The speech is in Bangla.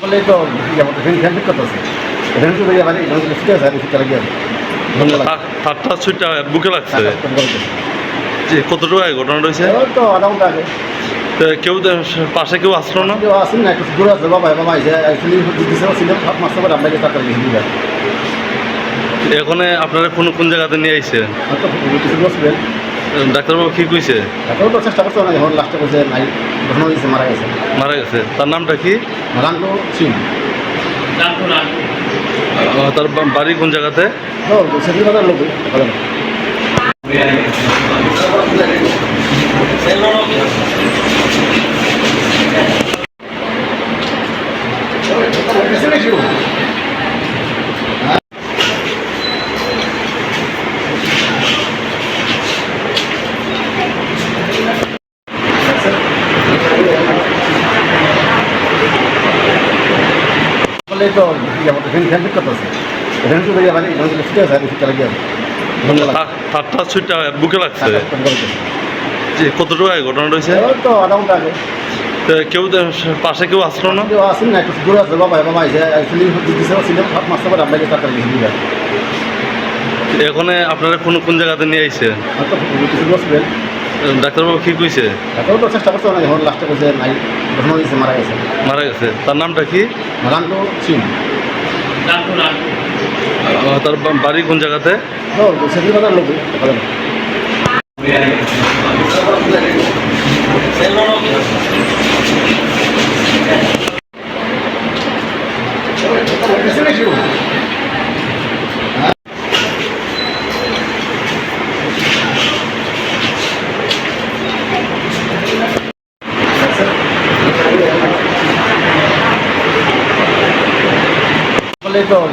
বললেই তো আমাদের ফ্যান ফ্যান ঠিক করতেছে এখানে তো বেরিয়ে পারি এখানে তো ঠিক আছে আর চলে গিয়ে ধন্যবাদ। ঠাট্টা ছুটটা বুকে লাগছে। যে কতটুকু আগে ঘটনা রয়েছে? ওই তো ঘণ্টা আগে। তো কেউ পাশে কেউ আসলো না? কেউ আসেন না একটু দূরে আছে বাবা বাবা অ্যাকচুয়ালি দিদিসেও সব মাসে পর গিয়ে তাড়াতাড়ি এখানে আপনারা কোন কোন জায়গাতে নিয়ে আইছেন ডাক্তারবাবু কি কইছে? তো চেষ্টা করছে না এখন লাস্টে করছে নাই ঘটনা হয়েছে মারা গেছে। মারা গেছে। তার নামটা কি? রান্টো সিং। আহ, তার বাড়ি কোন জায়গাতে? বললেই তো আমাদের করতেছে আছে। চলে গিয়ে ঠাট্টা ছুটটা বুকে লাগছে? যে কতটুকু আগে ঘটনা রয়েছে তো আধা ঘণ্টা আগে। তো কেউ পাশে কেউ আসলো না? কেউ আসেন না একটু দূরে আছে বাবা বাবা এসে অ্যাকচুয়ালি দিদিসেও ছিলাম সব মাসে পর দিদা এখানে আপনারা কোন কোন জায়গাতে নিয়ে কিছু বসবেন ডাক্তারবাবু কি কইছে? তো চেষ্টা করছে না এখন লাস্টে করছে নাই ঘটনা হয়েছে মারা গেছে। মারা গেছে। তার নামটা কি? রান্টো সিং। তার বাড়ি কোন জায়গাতে? লোক। বলেন বললেই তো